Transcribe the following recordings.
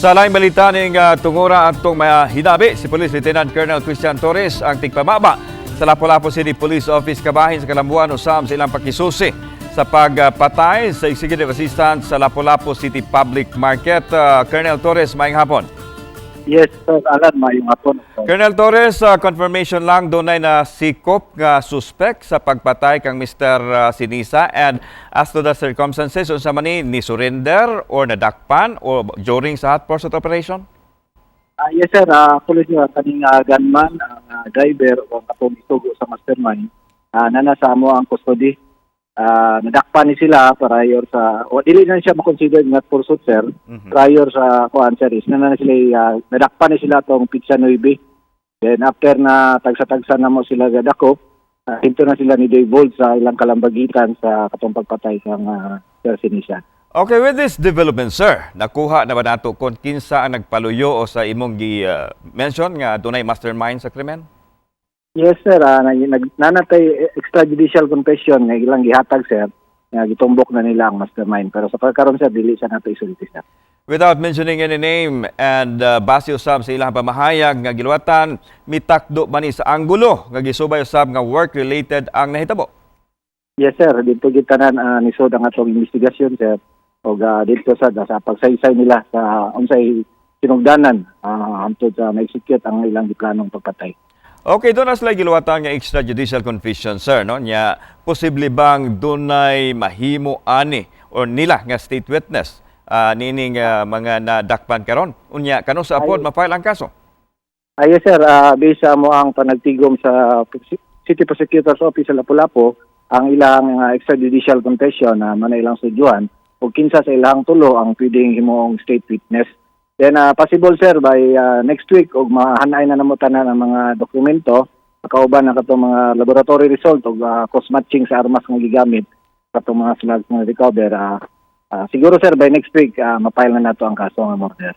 Sa laing balita ning uh, tungura atong uh, hinabi si Police Lieutenant Colonel Christian Torres ang tigpamaba sa Lapu-Lapu City Police Office kabahin sa Kalambuan usam sa ilang pakisusi sa pagpatay sa Executive Assistant sa Lapu-Lapu City Public Market. Uh, Colonel Torres, maayong hapon. Yes, sir. Alan, mayong hapon. Colonel Torres, uh, confirmation lang doon ay na sikop nga suspect sa pagpatay kang Mr. uh, Sinisa and as to the circumstances unsa man ni ni surrender or nadakpan or during sa hot pursuit operation? Ah, yes, sir. Uh, Pulis nyo, kaning uh, gunman, ang ah, driver o katong isugo sa mastermind, uh, na nasa mo ang custody. Ah, nadakpan ni sila prior sa, o dili na siya makonsider nga pursuit, sir. Prior sa kuan, sir, is na na sila, ah, nadakpan ni sila tong pizza 9. Then after na tagsa-tagsa na mo sila gadakop, uh, hinto na sila ni Dave Bold sa ilang kalambagitan sa katong pagpatay kang uh, Sir Sinisa. Okay, with this development, sir, nakuha na ba nato kung kinsa ang nagpaluyo o sa imong gi-mention nga dunay mastermind sa krimen? Yes sir, uh, nag, nag- nanatay extrajudicial confession nga ilang gihatag sir nga gitumbok na nila ang mastermind pero sa pagkaron sir dili sa nato isulti sir. Without mentioning any name and uh, base usab sa ilang pamahayag nga giluwatan, mitakdo ba ni sa anggulo nga gisubay usab nga work-related ang nahitabo? Yes sir, dito gitanan uh, ni Sod ang atong investigasyon sir o uh, dito sa sa pagsaysay nila sa unsay sinugdanan uh, hangtod sa ma-execute ang ilang giplanong pagpatay. Okay, doon na sila giluwatan nga extrajudicial confession, sir, no? Nya, posible bang dunay mahimo ani or nila nga state witness uh, nining uh, mga nadakpan karon? Unya, kano sa apod ma-file ang kaso? Ah, yes sir, uh, based sa mo ang panagtigom sa City Prosecutor's Office sa Lapu-Lapu, ang ilang uh, extrajudicial confession na uh, man ilang sudyuan ug kinsa sa ilang tulo ang pwedeng himuong state witness. Then uh, possible sir by uh, next week og mahanay na namo tanan ang mga dokumento kauban na katong mga laboratory result og uh, cross matching sa armas nga gigamit katong mga slugs nga recover. Uh, uh, siguro sir by next week uh, mapile na nato ang kaso nga murder.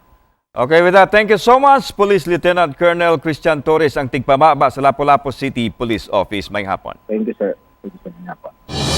Okay, with that, thank you so much, Police Lieutenant Colonel Christian Torres, ang tigpamaba sa Lapu-Lapu City Police Office. May hapon. Thank you sir. Thank you sir. Po.